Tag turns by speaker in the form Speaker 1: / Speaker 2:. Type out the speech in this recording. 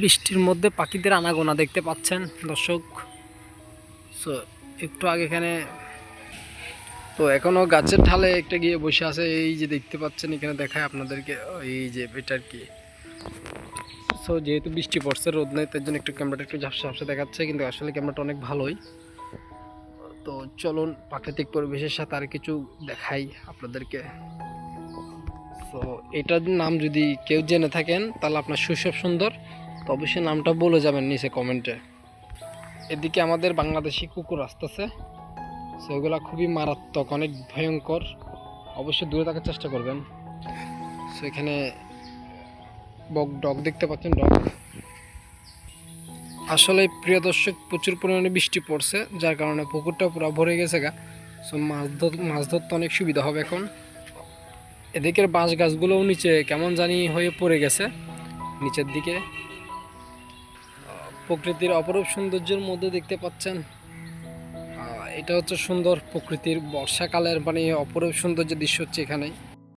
Speaker 1: বৃষ্টির মধ্যে পাখিদের আনাগোনা দেখতে পাচ্ছেন দর্শক। সো একটু আগে এখানে তো এখনও গাছের ঢালে একটা গিয়ে বসে আছে, এই যে দেখতে পাচ্ছেন, এখানে দেখায় আপনাদেরকে, এই যে এটার কি। সো যেহেতু বৃষ্টি পড়ছে রোদ নেই, তার জন্য একটু ক্যামেরাটা একটু ঝাপসা ঝাপসা দেখাচ্ছে, কিন্তু আসলে ক্যামেরাটা অনেক ভালোই। তো চলুন, প্রাকৃতিক পরিবেশের সাথে আর কিছু দেখাই আপনাদেরকে। তো এটার নাম যদি কেউ জেনে থাকেন, তাহলে আপনার শৈশব সুন্দর। তো অবশ্যই নামটা বলে যাবেন নিচে কমেন্টে। এদিকে আমাদের বাংলাদেশি কুকুর আসতেছে। সেগুলো খুবই মারাত্মক, অনেক ভয়ঙ্কর। অবশ্যই দূরে থাকার চেষ্টা করবেন। সো এখানে বক ডগ দেখতে পাচ্ছেন, ডগ। আসলে প্রিয় দর্শক, প্রচুর পরিমাণে বৃষ্টি পড়ছে, যার কারণে পুকুরটা পুরো ভরে গেছে গা। সো মাছ ধর, মাছ ধরতে অনেক সুবিধা হবে এখন। এদিকের বাঁশ গাছগুলোও নিচে কেমন জানি হয়ে পড়ে গেছে। নিচের দিকে প্রকৃতির অপরূপ সৌন্দর্যের মধ্যে দেখতে পাচ্ছেন। এটা হচ্ছে সুন্দর প্রকৃতির বর্ষাকালের মানে অপরূপ সৌন্দর্য দৃশ্য হচ্ছে এখানে।